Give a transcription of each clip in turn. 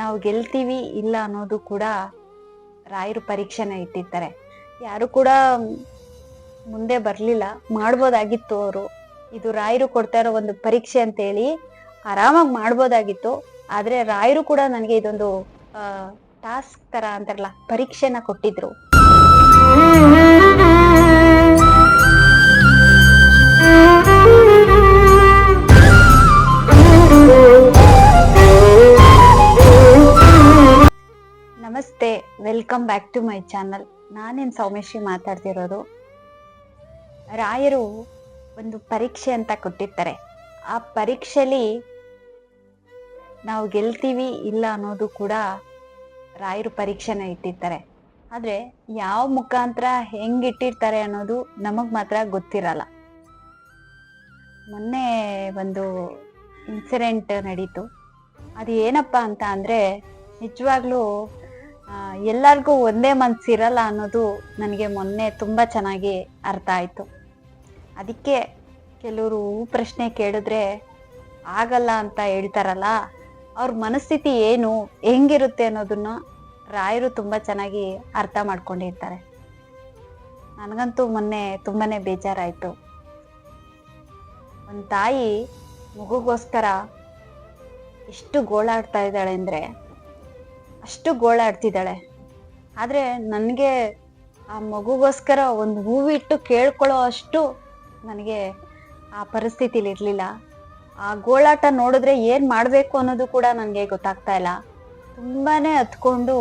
ನಾವು ಗೆಲ್ತೀವಿ ಇಲ್ಲ ಅನ್ನೋದು ಕೂಡ ರಾಯರು ಪರೀಕ್ಷೆನ ಇಟ್ಟಿರ್ತಾರೆ. ಯಾರು ಕೂಡ ಮುಂದೆ ಬರಲಿಲ್ಲ, ಮಾಡ್ಬೋದಾಗಿತ್ತು ಅವರು. ಇದು ರಾಯರು ಕೊಡ್ತಾ ಇರೋ ಒಂದು ಪರೀಕ್ಷೆ ಅಂತೇಳಿ ಆರಾಮಾಗಿ ಮಾಡ್ಬೋದಾಗಿತ್ತು. ಆದರೆ ರಾಯರು ಕೂಡ ನನಗೆ ಇದೊಂದು ಟಾಸ್ಕ್ ತರ ಅಂತಾರಲ್ಲ, ಪರೀಕ್ಷೆನ ಕೊಟ್ಟಿದ್ರು. Welcome back to my channel ನಾನೇನು ಸೌಮೇಶಿ ಮಾತಾಡ್ತಿರೋದು? ರಾಯರು ಒಂದು ಪರೀಕ್ಷೆ ಅಂತ ಕೊಟ್ಟಿರ್ತಾರೆ. ಆ ಪರೀಕ್ಷೆಲಿ ನಾವು ಗೆಲ್ತೀವಿ ಇಲ್ಲ ಅನ್ನೋದು ಕೂಡ ರಾಯರು ಪರೀಕ್ಷೆನ ಇಟ್ಟಿರ್ತಾರೆ. ಆದರೆ ಯಾವ ಮುಖಾಂತರ ಹೆಂಗ್ ಇಟ್ಟಿರ್ತಾರೆ ಅನ್ನೋದು ನಮಗೆ ಮಾತ್ರ ಗೊತ್ತಿರಲ್ಲ. ಮೊನ್ನೆ ಒಂದು ಇನ್ಸಿಡೆಂಟ್ ನಡೀತು. ಅದು ಏನಪ್ಪ ಅಂತ ಅಂದರೆ ನಿಜವಾಗ್ಲೂ ಎಲ್ಲರಿಗೂ ಒಂದೇ ಮನ್ಸಿರಲ್ಲ ಅನ್ನೋದು ನನಗೆ ಮೊನ್ನೆ ತುಂಬ ಚೆನ್ನಾಗಿ ಅರ್ಥ ಆಯಿತು. ಅದಕ್ಕೆ ಕೆಲವರು ಪ್ರಶ್ನೆ ಕೇಳಿದ್ರೆ ಆಗಲ್ಲ ಅಂತ ಹೇಳ್ತಾರಲ್ಲ, ಅವ್ರ ಮನಸ್ಥಿತಿ ಏನು, ಹೆಂಗಿರುತ್ತೆ ಅನ್ನೋದನ್ನ ರಾಯರು ತುಂಬ ಚೆನ್ನಾಗಿ ಅರ್ಥ ಮಾಡ್ಕೊಂಡಿರ್ತಾರೆ. ನನಗಂತೂ ಮೊನ್ನೆ ತುಂಬಾ ಬೇಜಾರಾಯಿತು. ಒಂದು ತಾಯಿ ಮಗುಗೋಸ್ಕರ ಎಷ್ಟು ಗೋಳಾಡ್ತಾ ಇದ್ದಾಳೆ ಅಂದ್ರೆ ಅಷ್ಟು ಗೋಳಾಡ್ತಿದ್ದಾಳೆ ಆದ್ರೆ ನನಗೆ ಆ ಮಗುಗೋಸ್ಕರ ಒಂದು ಹೂವಿಟ್ಟು ಕೇಳ್ಕೊಳ್ಳೋ ಅಷ್ಟು ನನಗೆ ಆ ಪರಿಸ್ಥಿತಿಲಿ ಇರಲಿಲ್ಲ. ಆ ಗೋಳಾಟ ನೋಡಿದ್ರೆ ಏನು ಮಾಡಬೇಕು ಅನ್ನೋದು ಕೂಡ ನನಗೆ ಗೊತ್ತಾಗ್ತಾ ಇಲ್ಲ. ತುಂಬಾನೇ ಹತ್ಕೊಂಡು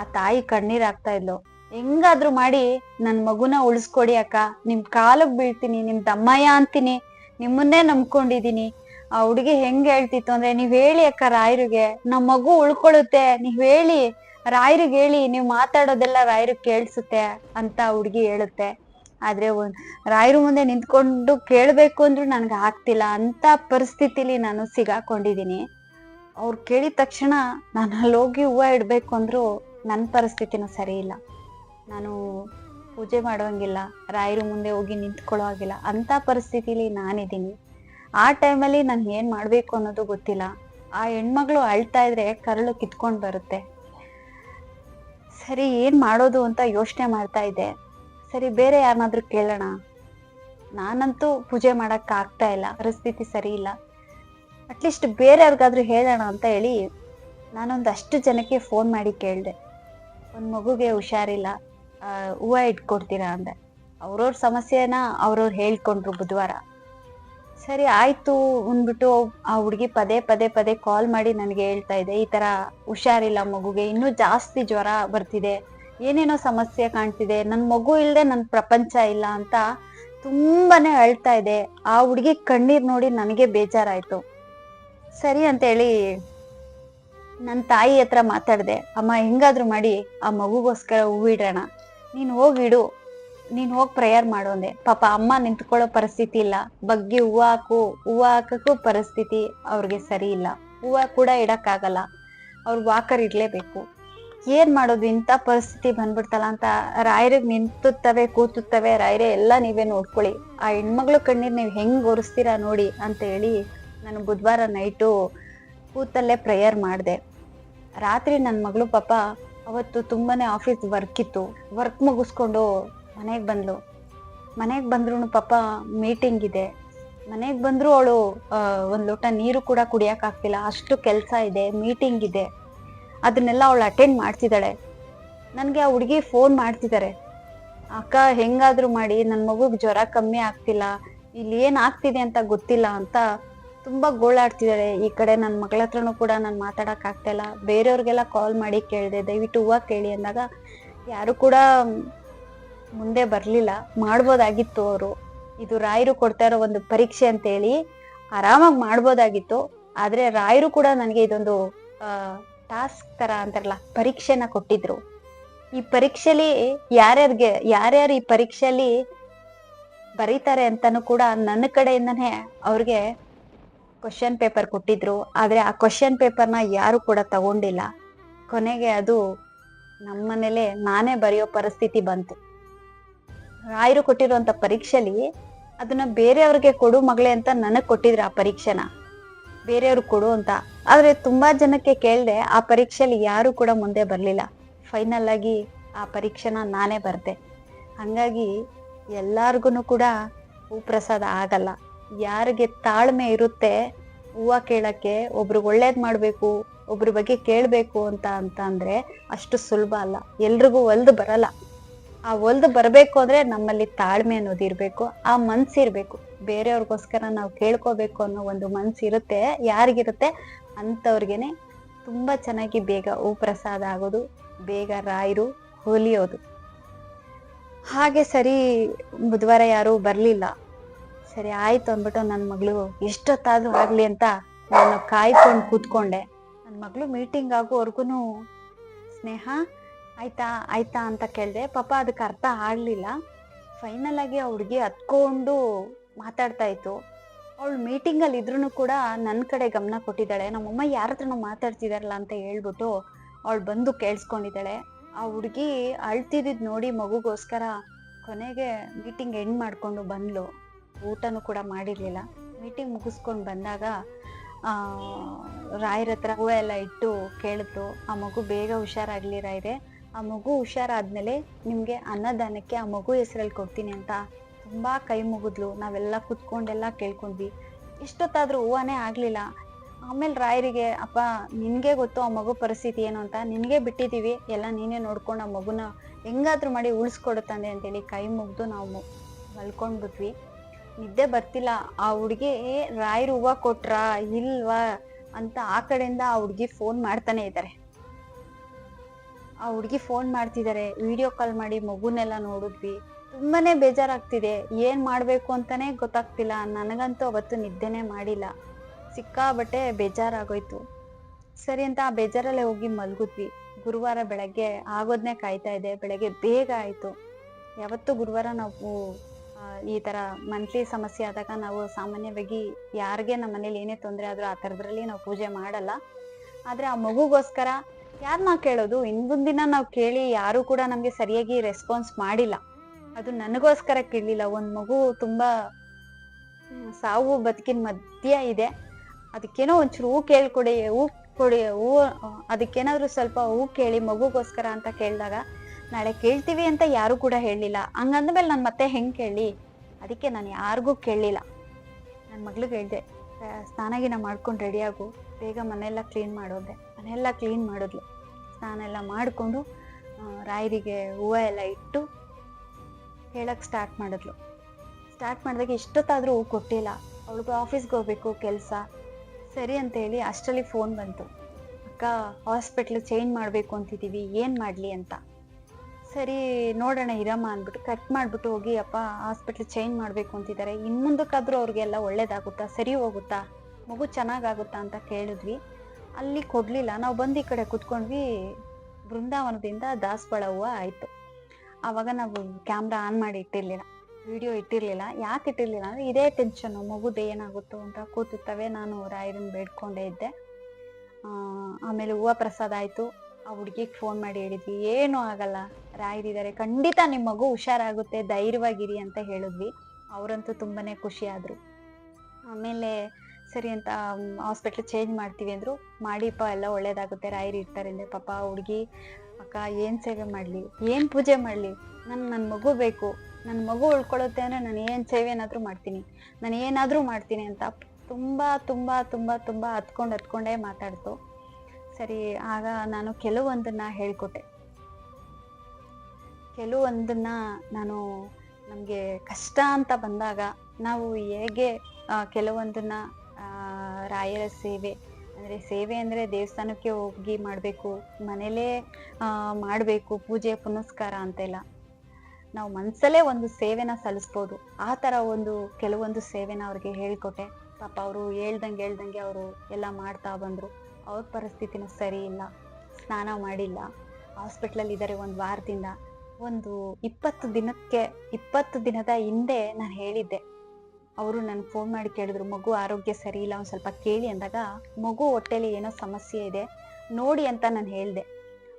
ಆ ತಾಯಿ ಕಣ್ಣೀರಾಗ್ತಾ ಇದ್ಲು. ಹೆಂಗಾದ್ರೂ ಮಾಡಿ ನನ್ನ ಮಗುನ ಉಳಿಸ್ಕೊಡಿ ಅಕ್ಕ. ನಿಮ್ ಕಾಲಕ್ ಬೀಳ್ತೀನಿ, ನಿಮ್ ದಮ್ಮಯ್ಯ ಅಂತೀನಿ, ನಿಮ್ಮನ್ನೇ ನಂಬ್ಕೊಂಡಿದೀನಿ. ಆ ಹುಡುಗಿ ಹೆಂಗ್ ಹೇಳ್ತಿತ್ತು ಅಂದ್ರೆ, ನೀವ್ ಹೇಳಿ ಅಕ್ಕ ರಾಯರಿಗೆ, ನಮ್ ಮಗು ಉಳ್ಕೊಳುತ್ತೆ ನೀವ್ ಹೇಳಿ, ರಾಯರಿಗೆ ಹೇಳಿ, ನೀವ್ ಮಾತಾಡೋದೆಲ್ಲ ರಾಯರಿಗೆ ಕೇಳಿಸುತ್ತೆ ಅಂತ ಹುಡುಗಿ ಹೇಳುತ್ತೆ. ಆದ್ರೆ ಒಂದ್ ರಾಯರು ಮುಂದೆ ನಿಂತ್ಕೊಂಡು ಕೇಳ್ಬೇಕು ಅಂದ್ರೂ ನನ್ಗೆ ಆಗ್ತಿಲ್ಲ. ಅಂತ ಪರಿಸ್ಥಿತಿಲಿ ನಾನು ಸಿಗಾಕೊಂಡಿದೀನಿ. ಅವ್ರು ಕೇಳಿದ ತಕ್ಷಣ ನಾನು ಅಲ್ಲಿ ಹೋಗಿ ಹೂವ ಇಡ್ಬೇಕು ಅಂದ್ರು ನನ್ನ ಪರಿಸ್ಥಿತಿನೂ ಸರಿ ಇಲ್ಲ. ನಾನು ಪೂಜೆ ಮಾಡೋಂಗಿಲ್ಲ, ರಾಯರು ಮುಂದೆ ಹೋಗಿ ನಿಂತ್ಕೊಳ್ಳೋ ಹಾಗಿಲ್ಲ. ಅಂತ ಪರಿಸ್ಥಿತಿಲಿ ನಾನಿದ್ದೀನಿ ಆ ಟೈಮಲ್ಲಿ ನಾನು ಏನು ಮಾಡಬೇಕು ಅನ್ನೋದು ಗೊತ್ತಿಲ್ಲ. ಆ ಹೆಣ್ಮಗಳು ಅಳ್ತಾ ಇದ್ರೆ ಕರಳು ಕಿತ್ಕೊಂಡು ಬರುತ್ತೆ. ಸರಿ, ಏನು ಮಾಡೋದು ಅಂತ ಯೋಚನೆ ಮಾಡ್ತಾ ಇದ್ದೆ. ಸರಿ, ಬೇರೆ ಯಾರನ್ನಾದ್ರೂ ಕೇಳೋಣ. ನಾನಂತೂ ಪೂಜೆ ಮಾಡಕ್ ಆಗ್ತಾ ಇಲ್ಲ. ಪರಿಸ್ಥಿತಿ ಸರಿ ಇಲ್ಲ. ಅಟ್ಲೀಸ್ಟ್ ಬೇರೆಯವ್ರಿಗಾದ್ರೂ ಹೇಳೋಣ ಅಂತ ಹೇಳಿ ನಾನೊಂದು ಅಷ್ಟು ಜನಕ್ಕೆ ಫೋನ್ ಮಾಡಿ ಕೇಳಿದೆ. ಒಂದು ಮಗುಗೆ ಹುಷಾರಿಲ್ಲ. ಹೂವ ಇಟ್ಕೊಡ್ತೀರಾ ಅಂದೆ. ಅವ್ರವ್ರ ಸಮಸ್ಯೆನ ಅವ್ರವ್ರು ಹೇಳ್ಕೊಂಡ್ರು ಬುಧವಾರ. ಸರಿ, ಆಯ್ತು ಅಂದ್ಬಿಟ್ಟು ಆ ಹುಡುಗಿ ಪದೇ ಪದೇ ಪದೇ ಕಾಲ್ ಮಾಡಿ ನನಗೆ ಹೇಳ್ತಾ ಇದೆ. ಈ ತರ ಹುಷಾರಿಲ್ಲ ಮಗುಗೆ. ಇನ್ನೂ ಜಾಸ್ತಿ ಜ್ವರ ಬರ್ತಿದೆ. ಏನೇನೋ ಸಮಸ್ಯೆ ಕಾಣ್ತಿದೆ. ನನ್ ಮಗು ಇಲ್ಲದೆ ನನ್ ಪ್ರಪಂಚ ಇಲ್ಲ ಅಂತ ತುಂಬಾನೇ ಅಳ್ತಾ ಇದೆ. ಆ ಹುಡುಗಿ ಕಣ್ಣೀರ್ ನೋಡಿ ನನಗೆ ಬೇಜಾರಾಯ್ತು. ಸರಿ ಅಂತೇಳಿ ನನ್ನ ತಾಯಿ ಹತ್ರ ಮಾತಾಡ್ದೆ. ಅಮ್ಮ, ಹೆಂಗಾದ್ರು ಮಾಡಿ, ಆ ಮಗುಗೋಸ್ಕರ ಹೂವಿಡೋಣ ನೀನ್ ಹೋಗಿಡು ನೀನ್ ಹೋಗ್ ಪ್ರೇಯರ್ ಮಾಡೋಂದೆ ಪಾಪ ಅಮ್ಮ ನಿಂತ್ಕೊಳ್ಳೋ ಪರಿಸ್ಥಿತಿ ಇಲ್ಲ. ಬಗ್ಗಿ ಹೂವು ಹಾಕು, ಹೂವು ಹಾಕಕ್ಕೂ ಪರಿಸ್ಥಿತಿ ಅವ್ರಿಗೆ ಸರಿ ಇಲ್ಲ. ಹೂವ ಕೂಡ ಇಡಕ್ಕಾಗಲ್ಲ. ಅವ್ರ ವಾಕರ್ ಇರ್ಲೇಬೇಕು ಏನ್ ಮಾಡೋದು? ಇಂಥ ಪರಿಸ್ಥಿತಿ ಬಂದ್ಬಿಡ್ತಲ್ಲ ಅಂತ ರಾಯರಿಗೆ ನಿಂತುತ್ತವೆ, ಕೂತುತ್ತವೆ. ರಾಯರೇ, ಎಲ್ಲ ನೀವೇ ನೋಡ್ಕೊಳ್ಳಿ. ಆ ಹೆಣ್ಮಗಳು ಕಣ್ಣೀರ್ ನೀವು ಹೆಂಗ್ ಒರೆಸ್ತೀರಾ ನೋಡಿ ಅಂತ ಹೇಳಿ ನಾನು ಬುಧವಾರ ನೈಟು ಕೂತಲ್ಲೇ ಪ್ರೇಯರ್ ಮಾಡಿದೆ. ರಾತ್ರಿ ನನ್ನ ಮಗಳು ಪಾಪ ಅವತ್ತು ತುಂಬಾನೇ ಆಫೀಸ್ ವರ್ಕ್ ಇತ್ತು. ವರ್ಕ್ ಮುಗಿಸ್ಕೊಂಡು ಮನೆಗೆ ಬಂದ್ಲು. ಮನೆಗೆ ಬಂದ್ರು ಪಾಪ ಮೀಟಿಂಗ್ ಇದೆ. ಮನೆಗೆ ಬಂದ್ರು ಅವಳು ಒಂದು ಲೋಟ ನೀರು ಕೂಡ ಕುಡಿಯಕ್ ಆಗ್ತಿಲ್ಲ. ಅಷ್ಟು ಕೆಲಸ ಇದೆ ಮೀಟಿಂಗ್ ಇದೆ. ಅದನ್ನೆಲ್ಲ ಅವಳು ಅಟೆಂಡ್ ಮಾಡ್ತಿದ್ದಾಳೆ. ನನಗೆ ಆ ಹುಡುಗಿ ಫೋನ್ ಮಾಡ್ತಿದ್ದಾರೆ ಅಕ್ಕ, ಹೆಂಗಾದ್ರೂ ಮಾಡಿ ನನ್ನ ಮಗುಗೆ ಜ್ವರ ಕಮ್ಮಿ ಆಗ್ತಿಲ್ಲ. ಇಲ್ಲಿ ಏನ್ ಆಗ್ತಿದೆ ಅಂತ ಗೊತ್ತಿಲ್ಲ ಅಂತ ತುಂಬಾ ಗೋಳಾಡ್ತಿದ್ದಾರೆ ಈ ಕಡೆ ನನ್ನ ಮಗಳ ಹತ್ರನೂ ಕೂಡ ನಾನು ಮಾತಾಡಕ್ ಆಗ್ತಾ ಇಲ್ಲ. ಬೇರೆಯವ್ರಿಗೆಲ್ಲ ಕಾಲ್ ಮಾಡಿ ಕೇಳಿದೆ. ದಯವಿಟ್ಟು ಹೂವ ಕೇಳಿ ಅಂದಾಗ ಯಾರು ಕೂಡ ಮುಂದೆ ಬರ್ಲಿಲ್ಲ. ಮಾಡ್ಬೋದಾಗಿತ್ತು ಅವರು. ಇದು ರಾಯರು ಕೊಡ್ತಾ ಇರೋ ಒಂದು ಪರೀಕ್ಷೆ ಅಂತೇಳಿ ಆರಾಮಾಗಿ ಮಾಡ್ಬೋದಾಗಿತ್ತು. ಆದ್ರೆ ರಾಯರು ಕೂಡ ನನಗೆ ಇದೊಂದು ಟಾಸ್ಕ್ ತರ ಅಂತಾರಲ್ಲ, ಪರೀಕ್ಷೆನ ಕೊಟ್ಟಿದ್ರು. ಈ ಪರೀಕ್ಷೆಲಿ ಯಾರ್ಯಾರಿಗೆ, ಯಾರ್ಯಾರು ಈ ಪರೀಕ್ಷೆಯಲ್ಲಿ ಬರೀತಾರೆ ಅಂತಾನು ಕೂಡ ನನ್ನ ಕಡೆಯಿಂದನೇ ಅವ್ರಿಗೆ ಕ್ವಶನ್ ಪೇಪರ್ ಕೊಟ್ಟಿದ್ರು. ಆದ್ರೆ ಆ ಕ್ವಶನ್ ಪೇಪರ್ನ ಯಾರು ಕೂಡ ತಗೊಂಡಿಲ್ಲ. ಕೊನೆಗೆ ಅದು ನಮ್ಮನೇಲೆ ನಾನೇ ಬರೆಯೋ ಪರಿಸ್ಥಿತಿ ಬಂತು. ರಾಯರು ಕೊಟ್ಟಿರುವಂತ ಪರೀಕ್ಷೆಲಿ ಅದನ್ನ ಬೇರೆಯವ್ರಿಗೆ ಕೊಡು ಮಗಳೇ ಅಂತ ನನಗ್ ಕೊಟ್ಟಿದ್ರು ಆ ಪರೀಕ್ಷೆನ. ಬೇರೆಯವ್ರಿಗೆ ಕೊಡು ಅಂತ. ಆದ್ರೆ ತುಂಬಾ ಜನಕ್ಕೆ ಕೇಳ್ದೆ ಆ ಪರೀಕ್ಷೆಲಿ ಯಾರು ಕೂಡ ಮುಂದೆ ಬರ್ಲಿಲ್ಲ. ಫೈನಲ್ ಆಗಿ ಆ ಪರೀಕ್ಷೆನ ನಾನೇ ಬರ್ದೆ. ಹಂಗಾಗಿ ಎಲ್ಲಾರ್ಗುನು ಕೂಡ ಹೂ ಪ್ರಸಾದ ಆಗಲ್ಲ. ಯಾರಿಗೆ ತಾಳ್ಮೆ ಇರುತ್ತೆ ಹೂವ ಕೇಳಕ್ಕೆ ಒಬ್ರಿಗೆ ಒಳ್ಳೇದ್ ಮಾಡ್ಬೇಕು, ಒಬ್ರ ಬಗ್ಗೆ ಕೇಳ್ಬೇಕು ಅಂತ ಅಂತ ಅಂದ್ರೆ ಅಷ್ಟು ಸುಲಭ ಅಲ್ಲ. ಎಲ್ರಿಗೂ ಒಲ್ದು ಬರಲ್ಲ. ಆ ಒಲ್ದು ಬರ್ಬೇಕು ಅಂದ್ರೆ ನಮ್ಮಲ್ಲಿ ತಾಳ್ಮೆ ಅನ್ನೋದು ಇರ್ಬೇಕು, ಆ ಮನ್ಸಿರ್ಬೇಕು ಬೇರೆಯವ್ರಿಗೋಸ್ಕರ ನಾವು ಕೇಳ್ಕೋಬೇಕು ಅನ್ನೋ ಒಂದು ಮನ್ಸಿರುತ್ತೆ ಯಾರಿಗಿರುತ್ತೆ ಅಂಥವ್ರಿಗೇನೆ ತುಂಬಾ ಚೆನ್ನಾಗಿ ಬೇಗ ಹೂ ಪ್ರಸಾದ ಆಗೋದು, ಬೇಗ ರಾಯರು ಹೊಲಿಯೋದು. ಹಾಗೆ ಸರಿ, ಬುಧವಾರ ಯಾರು ಬರ್ಲಿಲ್ಲ. ಸರಿ, ಆಯ್ತು ಅಂದ್ಬಿಟ್ಟು ನನ್ನ ಮಗಳು ಎಷ್ಟೊತ್ತಾದ್ರೂ ಆಗ್ಲಿ ಅಂತ ನಾನು ಕಾಯ್ಕೊಂಡು ಕೂತ್ಕೊಂಡೆ. ನನ್ನ ಮಗಳು ಮೀಟಿಂಗ್ ಆಗೋವರ್ಗುನು ಸ್ನೇಹ ಆಯ್ತಾ ಆಯ್ತಾ ಅಂತ ಕೇಳಿದೆ, ಪಾಪ ಅದಕ್ಕೆ ಅರ್ಥ ಆಗ್ಲಿಲ್ಲ. ಫೈನಲ್ ಆಗಿ ಆ ಹುಡುಗಿ ಹತ್ಕೊಂಡು ಮಾತಾಡ್ತಾ ಇತ್ತು. ಅವಳು ಮೀಟಿಂಗಲ್ಲಿ ಇದ್ರೂ ಕೂಡ ನನ್ನ ಕಡೆ ಗಮನ ಕೊಟ್ಟಿದ್ದಾಳೆ. ನಮ್ಮಮ್ಮ ಯಾರ ಹತ್ರ ಮಾತಾಡ್ತಿದಾರಲ್ಲ ಅಂತ ಹೇಳ್ಬಿಟ್ಟು ಅವಳು ಬಂದು ಕೇಳಿಸ್ಕೊಂಡಿದ್ದಾಳೆ. ಆ ಹುಡುಗಿ ಅಳ್ತಿದ್ದಿದ್ ನೋಡಿ ಮಗುಗೋಸ್ಕರ ಕೊನೆಗೆ ಮೀಟಿಂಗ್ ಎಂಡ್ ಮಾಡ್ಕೊಂಡು ಬಂದ್ಲು. ಊಟನೂ ಕೂಡ ಮಾಡಿರ್ಲಿಲ್ಲ. ಮೀಟಿಂಗ್ ಮುಗಿಸ್ಕೊಂಡು ಬಂದಾಗ ರಾಯರ ಹತ್ರ ಹೂವು ಇಟ್ಟು ಕೇಳಿದ್ರು ಆ ಮಗು ಬೇಗ ಹುಷಾರಾಗ್ಲಿ ರಾಯ್ರೆ. ಆ ಮಗು ಹುಷಾರಾದ್ಮೇಲೆ ನಿಮ್ಗೆ ಅನ್ನದಾನಕ್ಕೆ ಆ ಮಗು ಹೆಸರಲ್ಲಿ ಕೊಡ್ತೀನಿ ಅಂತ ತುಂಬಾ ಕೈ ಮುಗಿದ್ಲು. ನಾವೆಲ್ಲ ಕುತ್ಕೊಂಡೆಲ್ಲ ಕೇಳ್ಕೊಂಡ್ವಿ. ಎಷ್ಟೊತ್ತಾದ್ರೂ ಹೂವನೇ ಆಗ್ಲಿಲ್ಲ. ಆಮೇಲೆ ರಾಯರಿಗೆ, ಅಪ್ಪ, ನಿನ್ಗೆ ಗೊತ್ತು ಆ ಮಗು ಪರಿಸ್ಥಿತಿ ಏನು ಅಂತ. ನಿನ್ಗೆ ಬಿಟ್ಟಿದೀವಿ. ಎಲ್ಲ ನೀನೇ ನೋಡ್ಕೊಂಡು ಆ ಮಗುನ ಹೆಂಗಾದ್ರೂ ಮಾಡಿ ಉಳಿಸ್ಕೊಡುತ್ತಂದೆ ಅಂತೇಳಿ ಕೈ ಮುಗ್ದು ನಾವು ಮಲ್ಕೊಂಡ್ಬಿಟ್ವಿ. ನಿದ್ದೆ ಬರ್ತಿಲ್ಲ. ಆ ಹುಡುಗಿ ರಾಯರು ಹೂವ ಕೊಟ್ರಾ? ಇಲ್ವಾ? ಅಂತ ಆ ಕಡೆಯಿಂದ ಆ ಹುಡ್ಗಿ ಫೋನ್ ಮಾಡ್ತಾನೆ ಇದ್ದಾರೆ. ಆ ಹುಡ್ಗಿ ಫೋನ್ ಮಾಡ್ತಿದ್ದಾರೆ ವಿಡಿಯೋ ಕಾಲ್ ಮಾಡಿ ಮಗುನೆಲ್ಲ ನೋಡಿದ್ವಿ. ತುಂಬಾನೇ ಬೇಜಾರಾಗ್ತಿದೆ, ಏನ್ ಮಾಡ್ಬೇಕು ಅಂತಾನೆ ಗೊತ್ತಾಗ್ತಿಲ್ಲ. ನನಗಂತೂ ಅವತ್ತು ನಿದ್ದೆನೆ ಮಾಡಿಲ್ಲ. ಸಿಕ್ಕಾಬಟ್ಟೆ ಬೇಜಾರಾಗೋಯ್ತು. ಸರಿ ಅಂತ ಆ ಬೇಜಾರಲ್ಲೇ ಹೋಗಿ ಮಲ್ಗಿದ್ವಿ. ಗುರುವಾರ ಬೆಳಗ್ಗೆ ಆಗೋದ್ನೇ ಕಾಯ್ತಾ ಇದೆ, ಬೆಳಗ್ಗೆ ಬೇಗ ಆಯ್ತು. ಯಾವತ್ತು ಗುರುವಾರ ನಾವು ಈ ತರ ಮಂತ್ಲಿ ಸಮಸ್ಯೆ ಆದಾಗ ನಾವು ಸಾಮಾನ್ಯವಾಗಿ ಯಾರಿಗೆ ನಮ್ಮ ಮನೇಲಿ ಏನೇ ತೊಂದರೆ ಆದ್ರೂ ಆ ಥರದ್ರಲ್ಲಿ ನಾವು ಪೂಜೆ ಮಾಡಲ್ಲ. ಆದ್ರೆ ಆ ಮಗುಗೋಸ್ಕರ ಯಾರನ್ನ ಕೇಳೋದು? ಇಂದಿನ ದಿನ ನಾವು ಕೇಳಿ ಯಾರು ಕೂಡ ನಮ್ಗೆ ಸರಿಯಾಗಿ ರೆಸ್ಪಾನ್ಸ್ ಮಾಡಿಲ್ಲ. ಅದು ನನಗೋಸ್ಕರ ಕೇಳಲಿಲ್ಲ ಒಂದ್ ಮಗು ತುಂಬಾ ಸಾವು ಬದುಕಿನ ಮಧ್ಯ ಇದೆ. ಅದಕ್ಕೇನೋ ಒಂಚೂರು ಹೂ ಕೇಳ್ಕೊಡಿ, ಹೂ ಕೊಡಿ, ಹೂ, ಅದಕ್ಕೇನಾದ್ರೂ ಸ್ವಲ್ಪ ಹೂ ಕೇಳಿ ಮಗುಗೋಸ್ಕರ ಅಂತ ಕೇಳಿದಾಗ, ನಾಳೆ ಕೇಳ್ತೀವಿ ಅಂತ ಯಾರು ಕೂಡ ಹೇಳಿಲ್ಲ ಹಂಗಂದ್ಮೇಲೆ ನಾನು ಮತ್ತೆ ಹೆಂಗ್ ಕೇಳಿ? ಅದಕ್ಕೆ ನಾನು ಯಾರಿಗೂ ಕೇಳಲಿಲ್ಲ. ನನ್ನ ಮಗ್ಳಿಗೆ ಹೇಳಿದೆ ಸ್ನಾನಗಿನ ಸ್ನಾನ ಗಿನ ಮಾಡ್ಕೊಂಡು ರೆಡಿಯಾಗು ಬೇಗ ಮನೆಯೆಲ್ಲ ಕ್ಲೀನ್ ಮಾಡೋದೆ ಮನೆಯೆಲ್ಲ ಕ್ಲೀನ್ ಮಾಡಿದ್ಲು. ಸ್ನಾನ ಎಲ್ಲ ಮಾಡಿಕೊಂಡು ರಾಯರಿಗೆ ಹೂವು ಎಲ್ಲ ಇಟ್ಟು ಹೇಳಕ್ಕೆ ಸ್ಟಾರ್ಟ್ ಮಾಡಿದ್ಲು. ಸ್ಟಾರ್ಟ್ ಮಾಡಿದಾಗ ಇಷ್ಟೊತ್ತಾದರೂ ಹೂ ಕೊಟ್ಟಿಲ್ಲ. ಅವಳಿಗೆ ಆಫೀಸ್ಗೆ ಹೋಗ್ಬೇಕು, ಕೆಲಸ. ಸರಿ ಅಂತ ಹೇಳಿ ಅಷ್ಟರಲ್ಲಿ ಫೋನ್ ಬಂತು. ಅಕ್ಕ ಹಾಸ್ಪಿಟ್ಲ್ ಚೇಂಜ್ ಮಾಡಬೇಕು ಅಂತಿದ್ದೀವಿ ಏನು ಮಾಡಲಿ ಅಂತ. ಸರಿ, ನೋಡೋಣ, ಇರಮ್ಮ, ಅಂದ್ಬಿಟ್ಟು ಕಟ್ ಮಾಡಿಬಿಟ್ಟು ಹೋಗಿ, ಅಪ್ಪ ಹಾಸ್ಪಿಟ್ಲ್ ಚೇಂಜ್ ಮಾಡಬೇಕು ಅಂತಿದ್ದಾರೆ. ಇನ್ನು ಮುಂದಕ್ಕಾದರೂ ಅವ್ರಿಗೆಲ್ಲ ಒಳ್ಳೇದಾಗುತ್ತಾ? ಸರಿ ಹೋಗುತ್ತಾ? ಮಗು ಚೆನ್ನಾಗಾಗುತ್ತಾ? ಅಂತ ಕೇಳಿದ್ವಿ. ಅಲ್ಲಿ ಕೊಡ್ಲಿಲ್ಲ. ನಾವು ಬಂದು ಈ ಕಡೆ ಕುತ್ಕೊಂಡ್ವಿ. ಬೃಂದಾವನದಿಂದ ದಾಸವಾಳ ಹೂವು ಆಯಿತು. ಆವಾಗ ನಾವು ಕ್ಯಾಮ್ರಾ ಆನ್ ಮಾಡಿ ಇಟ್ಟಿರ್ಲಿಲ್ಲ. ವಿಡಿಯೋ ಇಟ್ಟಿರ್ಲಿಲ್ಲ. ಯಾಕೆ ಇಟ್ಟಿರ್ಲಿಲ್ಲ ಅಂದರೆ ಇದೇ ಟೆನ್ಷನ್ ಮಗುದು ಏನಾಗುತ್ತೋ ಅಂತ ಕೂತುತ್ತವೆ. ನಾನು ರಾಯರನ್ನು ಬೇಡ್ಕೊಂಡೇ ಇದ್ದೆ. ಆಮೇಲೆ ಹೂವು ಪ್ರಸಾದ ಆಯಿತು. ಆ ಹುಡುಗಿಗೆ ಫೋನ್ ಮಾಡಿ ಹೇಳಿದ್ವಿ, ಏನು ಆಗಲ್ಲ. ರಾಯರಿದ್ದಾರೆ ಖಂಡಿತ ನಿಮ್ಮ ಮಗು ಹುಷಾರಾಗುತ್ತೆ. ಧೈರ್ಯವಾಗಿರಿ ಅಂತ ಹೇಳಿದ್ವಿ. ಅವರಂತೂ ತುಂಬಾನೇ ಖುಷಿ ಆದ್ರು ಆಮೇಲೆ ಸರಿ ಅಂತ ಹಾಸ್ಪಿಟ್ಲ್ ಚೇಂಜ್ ಮಾಡ್ತೀವಿ ಅಂದ್ರು, ಮಾಡಿಪ್ಪ, ಎಲ್ಲ ಒಳ್ಳೇದಾಗುತ್ತೆ, ರಾಯರು ಇರ್ತಾರೆ ಅಂದ್ರೆ ಪಾಪ ಹುಡುಗಿ, ಅಕ್ಕ, ಏನು ಸೇವೆ ಮಾಡ್ಲಿ, ಏನು ಪೂಜೆ ಮಾಡ್ಲಿ, ನಾನು ನನ್ನ ಮಗು ಬೇಕು ನನ್ನ ಮಗು ಉಳ್ಕೊಳ್ಳುತ್ತೆ ಅಂದ್ರೆ ನಾನು ಏನು ಸೇವೆ ಏನಾದ್ರೂ ಮಾಡ್ತೀನಿ, ನಾನು ಏನಾದರೂ ಮಾಡ್ತೀನಿ ಅಂತ ತುಂಬಾ ತುಂಬಾ ತುಂಬಾ ತುಂಬಾ ಹತ್ಕೊಂಡು, ಹತ್ಕೊಂಡೇ ಮಾತಾಡ್ತು. ಸರಿ, ಆಗ ನಾನು ಕೆಲವೊಂದನ್ನ ಹೇಳ್ಕೊಟ್ಟೆ. ಕೆಲವೊಂದನ್ನ ನಾನು ನಮಗೆ ಕಷ್ಟ ಅಂತ ಬಂದಾಗ ನಾವು ಹೇಗೆ ಕೆಲವೊಂದನ್ನು ರಾಯರ ಸೇವೆ, ಅಂದರೆ ಸೇವೆ ಅಂದರೆ ದೇವಸ್ಥಾನಕ್ಕೆ ಹೋಗಿ ಮಾಡಬೇಕು, ಮನೇಲೇ ಮಾಡಬೇಕು, ಪೂಜೆ ಪುನಸ್ಕಾರ ಅಂತೆಲ್ಲ. ನಾವು ಮನಸ್ಸಲ್ಲೇ ಒಂದು ಸೇವೆನ ಸಲ್ಲಿಸ್ಬೋದು. ಆ ಥರ ಒಂದು, ಕೆಲವೊಂದು ಸೇವೆನ ಅವ್ರಿಗೆ ಹೇಳಿಕೊಟ್ಟೆ. ಪಾಪ ಅವರು ಹೇಳ್ದಂಗೆ ಹೇಳ್ದಂಗೆ ಅವರು ಎಲ್ಲ ಮಾಡ್ತಾ ಬಂದರು. ಅವ್ರ ಪರಿಸ್ಥಿತಿನೂ ಸರಿ ಇಲ್ಲ. ಸ್ನಾನ ಮಾಡಿಲ್ಲ. ಹಾಸ್ಪಿಟ್ಲಲ್ಲಿ ಇದ್ದಾರೆ ಒಂದು ವಾರದಿಂದ. ಒಂದು ಇಪ್ಪತ್ತು ದಿನಕ್ಕೆ, ಇಪ್ಪತ್ತು ದಿನದ ಹಿಂದೆ ನಾನು ಹೇಳಿದ್ದೆ. ಅವರು ನನ್ನ ಫೋನ್ ಮಾಡಿ ಕೇಳಿದ್ರು, ಮಗು ಆರೋಗ್ಯ ಸರಿ ಇಲ್ಲ, ಒಂದು ಸ್ವಲ್ಪ ಕೇಳಿ ಅಂದಾಗ, ಮಗು ಹೊಟ್ಟೆಲಿ ಏನೋ ಸಮಸ್ಯೆ ಇದೆ, ನೋಡಿ ಅಂತ ನಾನು ಹೇಳಿದೆ.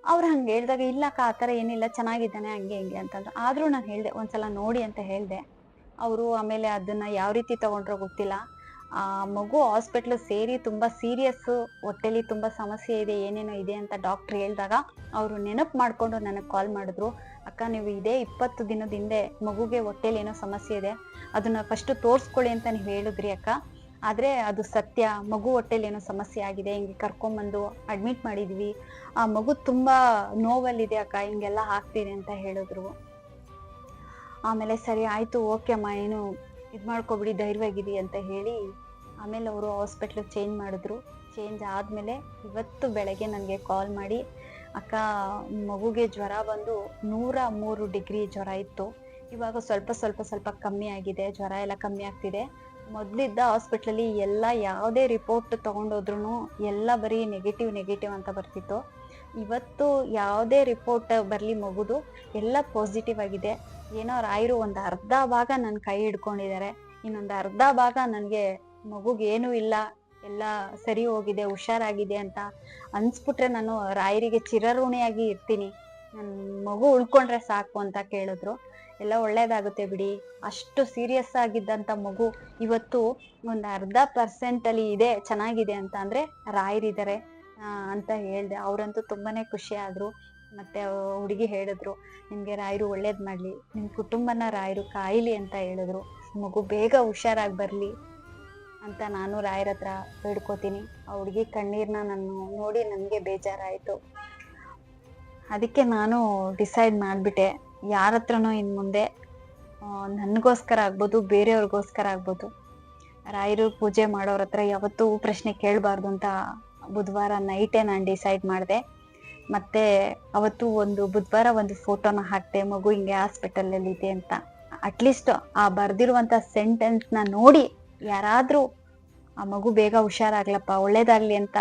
ಅವ್ರು ಹಂಗೆ ಹೇಳಿದಾಗ ಇಲ್ಲಕ್ಕ ಆ ಥರ ಏನಿಲ್ಲ, ಚೆನ್ನಾಗಿದ್ದಾನೆ, ಹಂಗೆ, ಹಿಂಗೆ ಅಂತಂದ್ರು. ಆದರೂ ನಾನು ಹೇಳಿದೆ, ಒಂದ್ಸಲ ನೋಡಿ ಅಂತ ಹೇಳಿದೆ. ಅವರು ಆಮೇಲೆ ಅದನ್ನ ಯಾವ ರೀತಿ ತಗೊಂಡ್ರೋ ಗೊತ್ತಿಲ್ಲ. ಆ, ಮಗು ಹಾಸ್ಪಿಟ್ಲು ಸೇರಿ ತುಂಬಾ ಸೀರಿಯಸ್ ಹೊಟ್ಟೆಲಿ ತುಂಬಾ ಸಮಸ್ಯೆ ಇದೆ, ಏನೇನೋ ಇದೆ ಅಂತ ಡಾಕ್ಟರ್ ಹೇಳಿದಾಗ, ಅವರು ನೆನಪು ಮಾಡಿಕೊಂಡು ನನಗೆ ಕಾಲ್ ಮಾಡಿದ್ರು. ಅಕ್ಕ, ನೀವು ಇದೇ ಇಪ್ಪತ್ತು ದಿನದ ಹಿಂದೆ ಮಗುಗೆ ಹೊಟ್ಟೆಲಿ ಏನೋ ಸಮಸ್ಯೆ ಇದೆ ಅದನ್ನ ಫಸ್ಟ್ ತೋರಿಸ್ಕೊಳ್ಳಿ ಅಂತ ನೀವು ಹೇಳಿದ್ರಿ ಅಕ್ಕ. ಆದ್ರೆ ಅದು ಸತ್ಯ, ಮಗು ಹೊಟ್ಟೆಲಿ ಏನೋ ಸಮಸ್ಯೆ ಆಗಿದೆ, ಹಿಂಗೆ ಕರ್ಕೊಂಬಂದು ಅಡ್ಮಿಟ್ ಮಾಡಿದ್ವಿ. ಆ ಮಗು ತುಂಬಾ ನೋವಲ್ಲಿದೆ ಅಕ್ಕ, ಹಿಂಗೆಲ್ಲ ಹಾಕ್ತೀರಿ ಅಂತ ಹೇಳಿದ್ರು. ಆಮೇಲೆ ಸರಿ ಆಯ್ತು ಓಕೆ ಅಮ್ಮ, ಏನು ಇದು ಮಾಡ್ಕೊಬಿಡಿ, ಧೈರ್ಯವಾಗಿರಿ ಅಂತ ಹೇಳಿ ಆಮೇಲೆ ಅವರು ಹಾಸ್ಪಿಟ್ಲಿಗೆ ಚೇಂಜ್ ಮಾಡಿದ್ರು. ಚೇಂಜ್ ಆದಮೇಲೆ ಇವತ್ತು ಬೆಳಗ್ಗೆ ನನಗೆ ಕಾಲ್ ಮಾಡಿ, ಅಕ್ಕ, ಮಗುಗೆ ಜ್ವರ ಬಂದು ನೂರ ಮೂರು ಡಿಗ್ರಿ ಜ್ವರ ಇತ್ತು. ಇವಾಗ ಸ್ವಲ್ಪ ಸ್ವಲ್ಪ ಸ್ವಲ್ಪ ಕಮ್ಮಿ ಆಗಿದೆ, ಜ್ವರ ಎಲ್ಲ ಕಮ್ಮಿ ಆಗ್ತಿದೆ. ಮೊದಲಿದ್ದ ಹಾಸ್ಪಿಟ್ಲಲ್ಲಿ ಎಲ್ಲ ಯಾವುದೇ ರಿಪೋರ್ಟ್ ತೊಗೊಂಡೋದ್ರೂ ಎಲ್ಲ ಬರೀ ನೆಗೆಟಿವ್ ನೆಗೆಟಿವ್ ಅಂತ ಬರ್ತಿತ್ತು. ಇವತ್ತು ಯಾವುದೇ ರಿಪೋರ್ಟ್ ಬರಲಿ ಮಗುದು ಎಲ್ಲ ಪಾಸಿಟಿವ್ ಆಗಿದೆ. ಏನೋ ರಾಯರು ಒಂದು ಅರ್ಧ ಭಾಗ ನನ್ನ ಕೈ ಹಿಡ್ಕೊಂಡಿದ್ದಾರೆ. ಇನ್ನೊಂದು ಅರ್ಧ ಭಾಗ ನನಗೆ ಮಗುಗೆ ಏನೂ ಇಲ್ಲ. ಎಲ್ಲ ಸರಿ ಹೋಗಿದೆ, ಹುಷಾರಾಗಿದೆ ಅಂತ ಅನ್ಸ್ಬಿಟ್ರೆ ನಾನು ರಾಯರಿಗೆ ಚಿರಋಣಿಯಾಗಿ ಇರ್ತೀನಿ. ನನ್ನ ಮಗು ಉಳ್ಕೊಂಡ್ರೆ ಸಾಕು ಅಂತ ಕೇಳಿದ್ರು. ಎಲ್ಲ ಒಳ್ಳೇದಾಗುತ್ತೆ ಬಿಡಿ. ಅಷ್ಟು ಸೀರಿಯಸ್ ಆಗಿದ್ದಂಥ ಮಗು ಇವತ್ತು ಒಂದು ಅರ್ಧ ಪರ್ಸೆಂಟ್ ಅಲ್ಲಿ ಇದೆ, ಚೆನ್ನಾಗಿದೆ ಅಂತ ಅಂದ್ರೆ ರಾಯರಿದ್ದಾರೆ ಅಂತ ಹೇಳ್ದೆ. ಅವರಂತೂ ತುಂಬಾನೇ ಖುಷಿ ಆದ್ರು. ಮತ್ತೆ ಹುಡುಗಿ ಹೇಳಿದ್ರು, ನಿಮ್ಗೆ ರಾಯರು ಒಳ್ಳೇದ್ ಮಾಡ್ಲಿ. ನಿಮ್ ಕುಟುಂಬನ ರಾಯರು ಕಾಯಿಲಿ ಅಂತ ಹೇಳಿದ್ರು. ಮಗು ಬೇಗ ಹುಷಾರಾಗಿ ಬರ್ಲಿ ಅಂತ ನಾನು ರಾಯರ ಹತ್ರ ಬೇಡ್ಕೋತೀನಿ. ಆ ಹುಡುಗಿ ಕಣ್ಣೀರ್ನ ನಾನು ನೋಡಿ ನನಗೆ ಬೇಜಾರಾಯಿತು. ಅದಕ್ಕೆ ನಾನು ಡಿಸೈಡ್ ಮಾಡ್ಬಿಟ್ಟೆ. ಯಾರ ಹತ್ರನೂ ಇನ್ ಮುಂದೆ ನನಗೋಸ್ಕರ ಆಗ್ಬೋದು, ಬೇರೆಯವ್ರಿಗೋಸ್ಕರ ಆಗ್ಬೋದು. ರಾಯರು ಪೂಜೆ ಮಾಡೋರ ಹತ್ರ ಯಾವತ್ತೂ ಪ್ರಶ್ನೆ ಕೇಳಬಾರ್ದು ಅಂತ ಬುಧವಾರ ನೈಟೇ ನಾನು ಡಿಸೈಡ್ ಮಾಡಿದೆ. ಮತ್ತೆ ಅವತ್ತು ಒಂದು, ಬುಧವಾರ ಒಂದು ಫೋಟೋನ ಹಾಕ್ದೆ, ಮಗು ಹಿಂಗೆ ಹಾಸ್ಪಿಟಲಲ್ಲಿ ಇದೆ ಅಂತ. ಅಟ್ಲೀಸ್ಟ್ ಆ ಬರ್ದಿರುವಂತ ಸೆಂಟೆನ್ಸ್ನ ನೋಡಿ ಯಾರಾದ್ರೂ ಆ ಮಗು ಬೇಗ ಹುಷಾರಾಗ್ಲಪ್ಪ, ಒಳ್ಳೇದಾಗ್ಲಿ ಅಂತ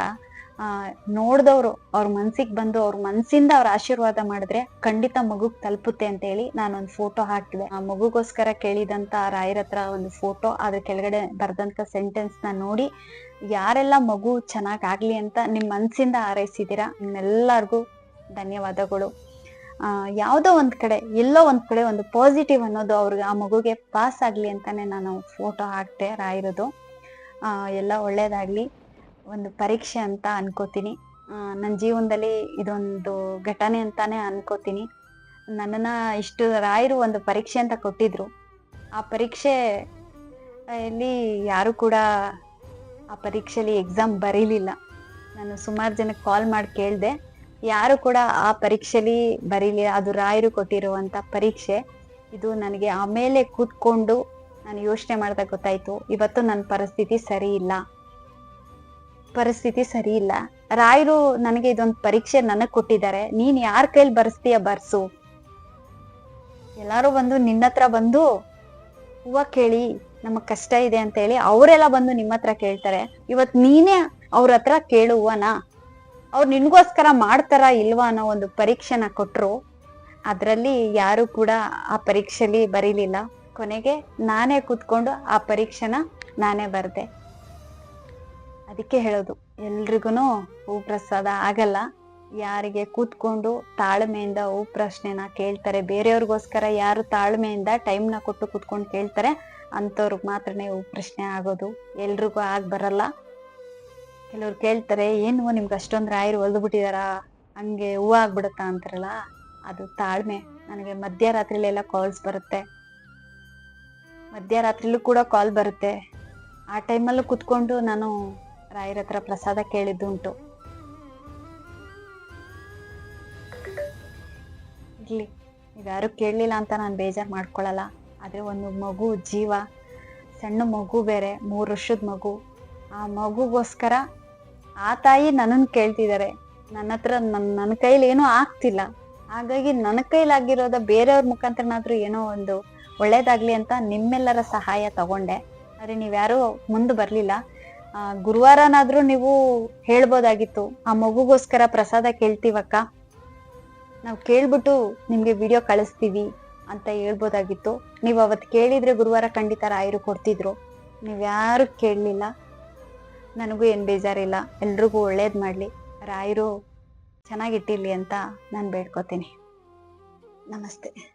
ಆ, ನೋಡ್ದವ್ರು ಅವ್ರ ಮನ್ಸಿಗೆ ಬಂದು ಅವ್ರ ಮನ್ಸಿಂದ ಅವ್ರ ಆಶೀರ್ವಾದ ಮಾಡಿದ್ರೆ ಖಂಡಿತ ಮಗುಗ್ ತಲುಪುತ್ತೆ ಅಂತ ಹೇಳಿ ನಾನೊಂದು ಫೋಟೋ ಹಾಕಿದೆ. ಆ ಮಗುಗೋಸ್ಕರ ಕೇಳಿದಂತ ರಾಯರ ಹತ್ರ ಒಂದು ಫೋಟೋ ಅದ್ರ ಕೆಳಗಡೆ ಬರ್ದಂತ ಸೆಂಟೆನ್ಸ್ನ ನೋಡಿ ಯಾರೆಲ್ಲ ಮಗು ಚೆನ್ನಾಗ್ ಆಗ್ಲಿ ಅಂತ ನಿಮ್ ಮನ್ಸಿಂದ ಹಾರೈಸಿದೀರಾ ನಿಮ್ಮೆಲ್ಲರಿಗೂ ಧನ್ಯವಾದಗಳು. ಆ, ಯಾವ್ದೋ ಒಂದ್ ಕಡೆ, ಎಲ್ಲೋ ಒಂದ್ ಕಡೆ ಒಂದು ಪಾಸಿಟಿವ್ ಅನ್ನೋದು ಅವ್ರಿಗೆ ಆ ಮಗುಗೆ ಪಾಸ್ ಆಗ್ಲಿ ಅಂತಾನೆ ನಾನು ಫೋಟೋ ಹಾಕ್ತೆ ರಾಯರದು. ಆ, ಎಲ್ಲ ಒಳ್ಳೇದಾಗ್ಲಿ. ಒಂದು ಪರೀಕ್ಷೆ ಅಂತ ಅನ್ಕೋತೀನಿ. ನನ್ನ ಜೀವನದಲ್ಲಿ ಇದೊಂದು ಘಟನೆ ಅಂತಾನೆ ಅನ್ಕೋತೀನಿ. ನನ್ನನ್ನ ಇಷ್ಟು ರಾಯರು ಒಂದು ಪರೀಕ್ಷೆ ಅಂತ ಕೊಟ್ಟಿದ್ರು. ಆ ಪರೀಕ್ಷೆ ಅಲ್ಲಿ ಯಾರು ಕೂಡ ಆ ಪರೀಕ್ಷೆಯಲ್ಲಿ ಎಕ್ಸಾಮ್ ಬರೀಲಿಲ್ಲ. ನಾನು ಸುಮಾರು ಜನಕ್ಕೆ ಕಾಲ್ ಮಾಡಿ ಕೇಳಿದೆ. ಯಾರು ಕೂಡ ಆ ಪರೀಕ್ಷೆಲಿ ಬರೀಲಿ ಅದು ರಾಯರು ಕೊಟ್ಟಿರುವಂತ ಪರೀಕ್ಷೆ. ಇದು ನನಗೆ ಆಮೇಲೆ ಕೂತ್ಕೊಂಡು ನಾನು ಯೋಚನೆ ಮಾಡಿದಾಗ ಗೊತ್ತಾಯ್ತು, ಇವತ್ತು ನನ್ನ ಪರಿಸ್ಥಿತಿ ಸರಿ ಇಲ್ಲ. ಪರಿಸ್ಥಿತಿ ಸರಿ ಇಲ್ಲ. ರಾಯರು ನನಗೆ ಇದೊಂದು ಪರೀಕ್ಷೆ ನನಗ್ ಕೊಟ್ಟಿದ್ದಾರೆ. ನೀನ್ ಯಾರ ಕೈಲಿ ಬರ್ಸ್ತೀಯ ಬರ್ಸು. ಎಲ್ಲಾರು ಬಂದು ನಿನ್ನ ಹತ್ರ ಬಂದು ಹೂವ ಕೇಳಿ ನಮಗ್ ಕಷ್ಟ ಇದೆ ಅಂತ ಹೇಳಿ ಅವರೆಲ್ಲ ಬಂದು ನಿಮ್ಮ ಹತ್ರ ಕೇಳ್ತಾರೆ. ಇವತ್ ನೀನೇ ಅವ್ರ ಹತ್ರ ಕೇಳು ಹೂವನ. ಅವ್ರು ನಿನ್ಗೋಸ್ಕರ ಮಾಡ್ತಾರ ಇಲ್ವಾ ಅನ್ನೋ ಒಂದು ಪರೀಕ್ಷೆನ ಕೊಟ್ರು. ಅದರಲ್ಲಿ ಯಾರು ಕೂಡ ಆ ಪರೀಕ್ಷೆಲಿ ಬರೀಲಿಲ್ಲ. ಕೊನೆಗೆ ನಾನೇ ಕೂತ್ಕೊಂಡು ಆ ಪರೀಕ್ಷೆನ ನಾನೇ ಬರ್ದೆ. ಅದಕ್ಕೆ ಹೇಳೋದು ಎಲ್ರಿಗೂ ಹೂ ಪ್ರಸಾದ ಆಗಲ್ಲ. ಯಾರಿಗೆ ಕೂತ್ಕೊಂಡು ತಾಳ್ಮೆಯಿಂದ ಹೂ ಪ್ರಶ್ನೆನ ಕೇಳ್ತಾರೆ, ಬೇರೆಯವ್ರಿಗೋಸ್ಕರ ಯಾರು ತಾಳ್ಮೆಯಿಂದ ಟೈಮ್ನ ಕೊಟ್ಟು ಕೂತ್ಕೊಂಡು ಕೇಳ್ತಾರೆ ಅಂಥವ್ರಿಗೆ ಮಾತ್ರನೇ ಹೂ ಪ್ರಶ್ನೆ ಆಗೋದು, ಎಲ್ರಿಗೂ ಆಗಿ ಬರಲ್ಲ. ಕೆಲವ್ರು ಕೇಳ್ತಾರೆ ಏನು ನಿಮ್ಗೆ ಅಷ್ಟೊಂದು ರಾಯರು ಹೊಲ್ದು ಬಿಟ್ಟಿದಾರ? ಹಂಗೆ ಹೂವು ಆಗ್ಬಿಡುತ್ತಾ? ಅಂತಾರಲ್ಲ, ಅದು ತಾಳ್ಮೆ. ನನಗೆ ಮಧ್ಯರಾತ್ರಿಲೆಲ್ಲ ಕಾಲ್ಸ್ ಬರುತ್ತೆ. ಮಧ್ಯರಾತ್ರಿಲೂ ಕೂಡ ಕಾಲ್ ಬರುತ್ತೆ. ಆ ಟೈಮಲ್ಲೂ ಕುತ್ಕೊಂಡು ನಾನು ರಾಯರ ಹತ್ರ ಪ್ರಸಾದ ಕೇಳಿದ್ದುಂಟು. ಇರ್ಲಿ ಯಾರು ಕೇಳಲಿಲ್ಲ ಅಂತ ನಾನು ಬೇಜಾರು ಮಾಡ್ಕೊಳ್ಳಲ್ಲ ಆದರೆ ಒಂದು ಮಗು ಜೀವ, ಸಣ್ಣ ಮಗು ಬೇರೆ, ಮೂರು ವರ್ಷದ ಮಗು. ಆ ಮಗುಗೋಸ್ಕರ ಆ ತಾಯಿ ನನ್ನನ್ನು ಕೇಳ್ತಿದ್ದಾರೆ ನನ್ನ ಹತ್ರ ನನ್ನ ನನ್ನ ಕೈಲಿ ಏನೂ ಆಗ್ತಿಲ್ಲ. ಹಾಗಾಗಿ ನನ್ನ ಕೈಲಾಗಿರೋದ ಬೇರೆಯವ್ರ ಮುಖಾಂತರನಾದರೂ ಏನೋ ಒಂದು ಒಳ್ಳೇದಾಗ್ಲಿ ಅಂತ ನಿಮ್ಮೆಲ್ಲರ ಸಹಾಯ ತಗೊಂಡೆ. ಆದರೆ ನೀವ್ಯಾರೂ ಮುಂದೆ ಬರ್ಲಿಲ್ಲ. ಗುರುವಾರನಾದ್ರೂ ನೀವು ಹೇಳ್ಬೋದಾಗಿತ್ತು. ಆ ಮಗುಗೋಸ್ಕರ ಪ್ರಸಾದ ಕೇಳ್ತೀವಕ್ಕ? ನಾವು ಕೇಳ್ಬಿಟ್ಟು ನಿಮ್ಗೆ ವಿಡಿಯೋ ಕಳಿಸ್ತೀವಿ ಅಂತ ಹೇಳ್ಬೋದಾಗಿತ್ತು. ನೀವು ಅವತ್ತು ಕೇಳಿದ್ರೆ ಗುರುವಾರ ಖಂಡಿತ ರಾಯರು ಕೊಡ್ತಿದ್ರು. ನೀವ್ಯಾರು ಕೇಳಲಿಲ್ಲ. ನನಗೂ ಏನು ಬೇಜಾರಿಲ್ಲ. ಎಲ್ರಿಗೂ ಒಳ್ಳೇದು ಮಾಡಲಿ. ರಾಯರು ಚೆನ್ನಾಗಿಟ್ಟಿರಲಿ ಅಂತ ನಾನು ಬೇಡ್ಕೋತೀನಿ. ನಮಸ್ತೆ.